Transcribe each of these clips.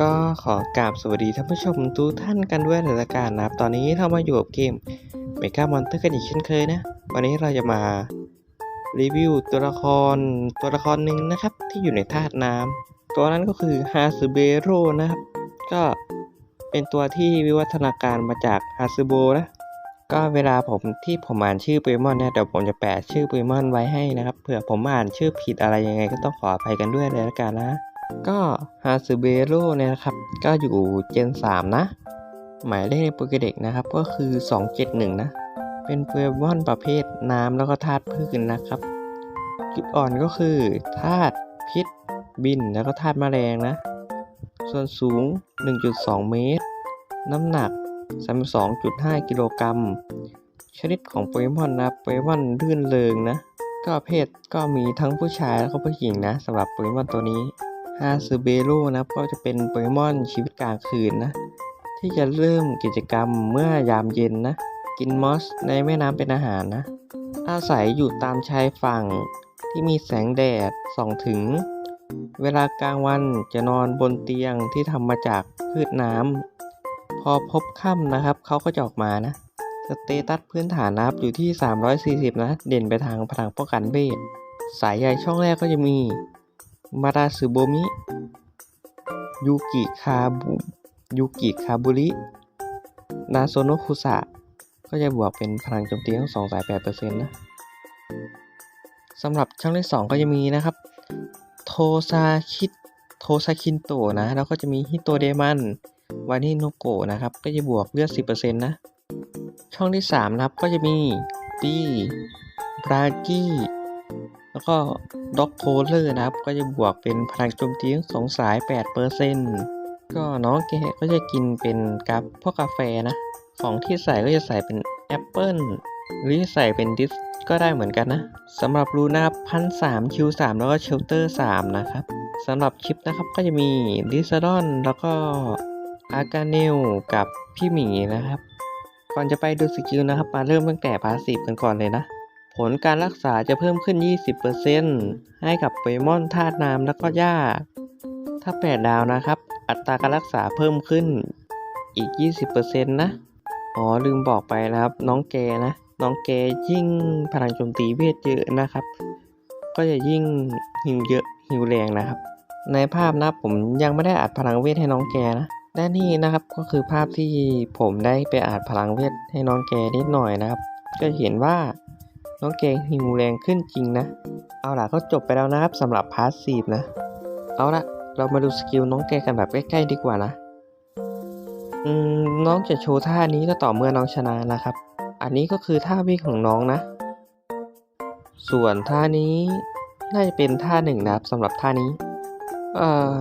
ก็ขอกราบสวัสดีท่านผู้ชมทุกท่านกันด้วยเลยละกันนะครับ ตอนนี้เรามาอยู่กับเกมเมกามอนเตอร์กันอีกเช่นเคยนะ วันนี้เราจะมารีวิวตัวละครตัวละครหนึ่งนะครับ ที่อยู่ในธาตุน้ำตัวนั้นก็คือฮาซึเบโร่นะครับ ก็เป็นตัวที่วิวัฒนาการมาจากฮาซึโบนะก็เวลาผมที่ผมอ่านชื่อโปเกมอนเนี่ยเดี๋ยวผมจะแปะชื่อโปเกมอนไว้ให้นะครับเผื่อผมอ่านชื่อผิดอะไรยังไงก็ต้องขออภัยกันด้วยเลยละกันนะ ก็ฮาซึเบโร่เนี่ยนะครับ ก็อยู่เจน 3 นะ หมายเลขในโปเกเด็กนะครับก็คือ 271 นะ เป็นโปเกมอนประเภทน้ำแล้วก็ธาตุพืชนะครับ จุดอ่อนก็คือธาตุพิษ บินแล้วก็ธาตุแมลงนะ ส่วนสูง 1.2 เมตร น้ำหนัก 32.5 กิโลกรัม ชนิดของโปเกมอนนะโปเกมอนลื่นเริงนะ ก็เพศก็มีทั้งผู้ชายแล้วก็ผู้หญิงนะสำหรับโปเกมอนตัวนี้ ฮาซึเบโร่นะก็จะเป็นโปเกมอนชีวิตกลางคืนนะ ที่จะเริ่มกิจกรรมเมื่อยามเย็นนะ กินมอสในแม่น้ำเป็นอาหารนะ อาศัยอยู่ตามชายฝั่งที่มีแสงแดดส่องถึง เวลากลางวันจะนอนบนเตียงที่ทำมาจากพืชน้ำพอพบค่ำนะครับเขาก็จะออกมานะสเตตัสพื้นฐานนะครับอยู่ที่ 340 นะ เด่นไปทางพลังป้องกันเวทสายใยช่องแรกก็จะมี มาราสึโบมิ ยูกิคาบุยูกิคาบุริ นาโซโนคุสะ ก็จะบวกเป็นพลังโจมตีทั้งสองสาย 8%นะสำหรับช่องที่2ก็จะมีนะครับ โทซาคิโทซาคินโตะนะ แล้วก็จะมีฮิโตเดมันวานิโนโกะนะครับ ก็จะบวกเลือด 10%นะ ช่องที่ 3 นะครับ ก็จะมีปีบรากี้ แล้วก็ด็อกโคเลอร์นะครับ ก็จะบวกเป็นพลังโจมตีทั้งสองสาย 8%ก็น้องแกก็จะกินเป็นกับพวกกาแฟนะ ของที่ใส่ก็จะใส่เป็นแอปเปิลหรือใส่เป็นดิสก็ได้เหมือนกันนะสำหรับรูนะครับพันสามคิวสามแล้วก็เชลเตอร์สามนะครับสำหรับชิปนะครับก็จะมีดิซดอนแล้วก็อากาเนลกับพี่หมีนะครับ ก่อนจะไปดูสกิลนะครับ มาเริ่มตั้งแต่พาสีฟกันก่อนเลยนะ ผลการรักษาจะเพิ่มขึ้น 20%ให้กับโปเกมอนธาตุน้ำแล้วก็หญ้า ถ้า 8 ดาวนะครับ อัตราการรักษาเพิ่มขึ้นอีก 20%นะ อ๋อ ลืมบอกไปนะครับ น้องแกนะ น้องแกยิ่งพลังโจมตีเวทเยอะนะครับ ก็จะยิ่งหิวเยอะหิวแรงนะครับ ในภาพนะผมยังไม่ได้อัดพลังเวทให้น้องแกนะและนี่นะครับก็คือภาพที่ผมได้ไปอัดพลังเวทให้น้องแกนิดหน่อยนะครับ ก็เห็นว่า น้องแกหิวแรงขึ้นจริงนะ เอาล่ะก็จบไปแล้วนะครับสำหรับพาสีฟนะ เอาละเรามาดูสกิลน้องแกกันแบบใกล้ๆดีกว่านะ อืมน้องจะโชว์ท่านี้ก็ต่อเมื่อน้องชนะนะครับ อันนี้ก็คือท่าวิ่งของน้องนะ ส่วนท่านี้น่าจะเป็นท่าหนึ่งนะครับสำหรับท่านี้ เอ่อ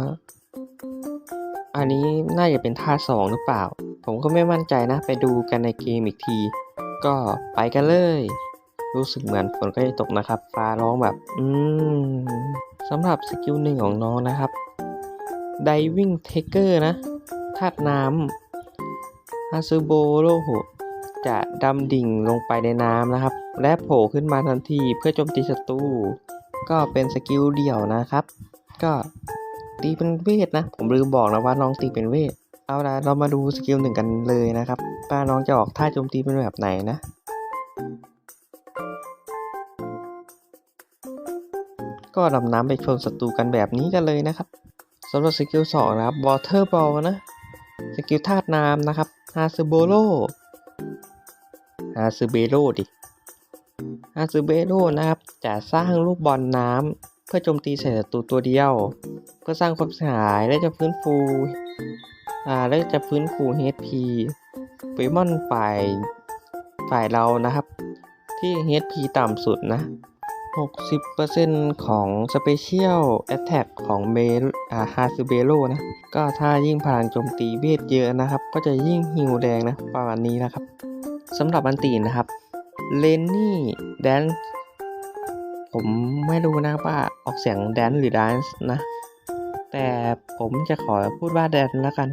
อันนี้น่าจะเป็นท่าสองหรือเปล่า ผมก็ไม่มั่นใจนะ ไปดูกันในเกมอีกที ก็ไปกันเลย รู้สึกเหมือนฝนก็จะตกนะครับ ฟ้าร้องแบบ อืมสำหรับสกิลหนึ่งของน้องนะครับ Diving Taker นะธาตุน้ำฮาซูโบโรโหจะดำดิ่งลงไปในน้ำนะครับ และโผล่ขึ้นมาทันทีเพื่อโจมตีศัตรูก็เป็นสกิลเดี่ยวนะครับ ก็ตีเป็นเวทนะ ผมลืมบอกนะว่าน้องตีเป็นเวท เอาละเรามาดูสกิลหนึ่งกันเลยนะครับว่าน้องจะออกท่าโจมตีเป็นแบบไหนนะ ก็ดำน้ำไปชนศัตรูกันแบบนี้กันเลยนะครับสำหรับสกิลสองนะครับ Water Ball นะสกิลธาตุน้ำนะครับฮาซึโบโ o ฮาซึเบโ o ดิฮาซึเบโ o นะครับ จะสร้างลูกบอลน้ำเพื่อโจมตีใส่ศัตรูตัวเดียว เพื่อสร้างความเสียหายและจะฟื้นฟูอ่าและจะฟื้นฟู HP โปมอนฝ่ายฝ่ายเรานะครับ ที่ HP ต่ำสุดนะ 60%ของ Special Attack ของเบอาฮาซึเบโ o นะ ก็ถ้ายิ่งพลังโจมตีเวทเยอะนะครับ ก็จะยิ่งฮิวแดงนะประมาณนี้นะครับสำหรับอันตีนะครับเลนนี่แดนผมไม่รู้นะว่าออกเสียงแดนหรือแดนนะ แต่ผมจะขอพูดว่าแดนแล้วกัน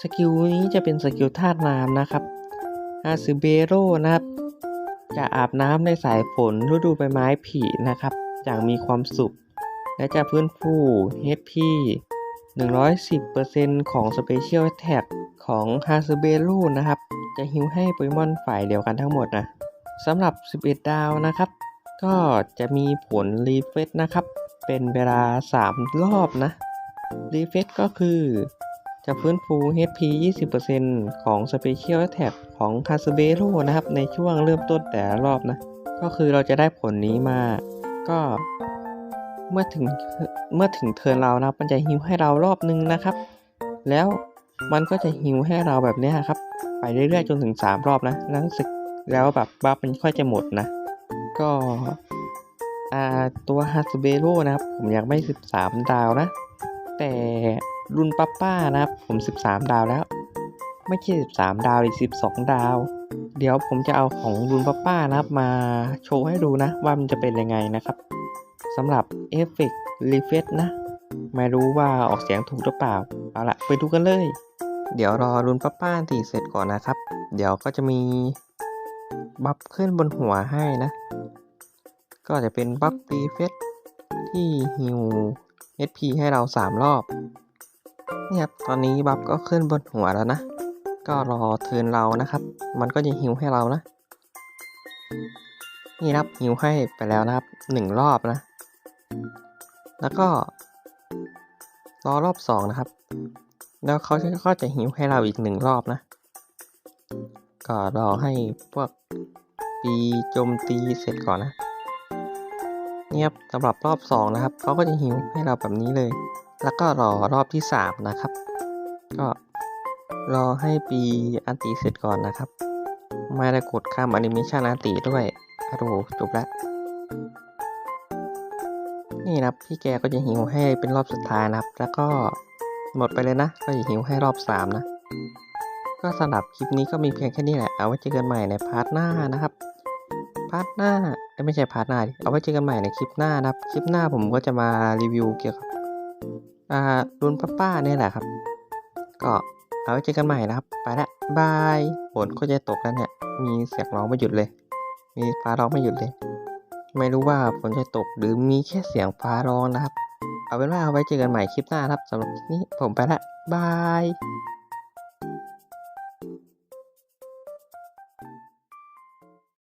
สกิลนี้จะเป็นสกิลธาตุน้ำนะครับฮาซึเบโ o นะครับ จะอาบน้ำในสายฝนฤดูใบไม้ผลินะครับ อย่างมีความสุข และจะฟื้นฟู HP 110%ของ Special Attack ของ h a s b e r o นะครับ จะฮิวให้โปเกมอนฝ่ายเดียวกันทั้งหมดนะสำหรับ 11 ดาวนะครับ ก็จะมีผลรีเฟซนะครับ เป็นเวลา 3 รอบนะรีเฟซก็คือ จะฟื้นฟู HP 20%ของ Special Attack ของ h a s b e r o นะครับ ในช่วงเริ่มต้นแต่รอบนะ ก็คือเราจะได้ผลนี้มา ก็เมื่อถึงเมื่อถึงเทิร์นเรานะครับมันจะฮิวให้เรารอบนึงนะครับ แล้วมันก็จะฮิวให้เราแบบนี้ครับ ไปเรื่อยๆจนถึง 3 รอบนะ แล้วสึกแล้วแบบบัฟมันค่อยจะหมดนะ ก็อ่าตัวฮาสเบโรนะครับ ผมอยังไม่13 ดาวนะ แต่รุ่นป้าป้านะครับผม 13 ดาวแล้ว ไม่ใช่ 13 ดาวหรือ12 ดาว เดี๋ยวผมจะเอาของรุ่นป้าป้านะครับมาโชว์ให้ดูนะ ว่ามันจะเป็นยังไงนะครับสำหรับเอฟเฟกต์รีเฟซนะ ไม่รู้ว่าออกเสียงถูกหรือเปล่า เอาละไปดูกันเลย เดี๋ยวรอรุ่นป้าป้าตีเสร็จก่อนนะครับ เดี๋ยวก็จะมีบัฟขึ้นบนหัวให้นะ ก็จะเป็นบัฟรีเฟซที่ฮิว HP ให้เรา 3 รอบนี่ครับตอนนี้บัฟก็ขึ้นบนหัวแล้วนะ ก็รอเทินเรานะครับ มันก็จะฮิวให้เรานะ นี่ครับฮิวให้ไปแล้วนะครับหนึ่งรอบนะ แล้วก็ รอรอบสองนะครับ แล้วเขาก็จะหิวให้เราอีกหนึ่งรอบนะ ก็รอให้พวกปีโจมตีเสร็จก่อนนะ เนี่ยครับสำหรับรอบสองนะครับเขาก็จะหิวให้เราแบบนี้เลย แล้วก็รอรอบที่สามนะครับ ก็รอให้ปีอันตีเสร็จก่อนนะครับ ไม่ได้กดข้ามแอนิเมชันอันตีด้วยอะโหจบแล้วนี่นะครับพี่แกก็จะหิวให้เป็นรอบสุดท้ายนะครับ แล้วก็หมดไปเลยนะ ก็จะหิวให้รอบสามนะ ก็สำหรับคลิปนี้ก็มีเพียงแค่นี้แหละ เอาไว้เจอกันใหม่ในพาร์ทหน้านะครับ พาร์ทหน้า ไม่ใช่พาร์ทหน้าดิเอาไว้เจอกันใหม่ในคลิปหน้านะครับ คลิปหน้าผมก็จะมารีวิวเกี่ยวกับอ่ารุ่นป้าป้าเนี่ยแหละครับ ก็เอาไว้เจอกันใหม่นะครับ ไปละบายฝนก็จะตกแล้วเนี่ย มีเสียงร้องไม่หยุดเลย มีฟ้าร้องไม่หยุดเลย ไม่รู้ว่าฝนจะตกหรือมีแค่เสียงฟ้าร้องนะครับ เอาเป็นว่าเอาไว้เจอกันใหม่คลิปหน้าครับสำหรับคลิปนี้ผมไปละบาย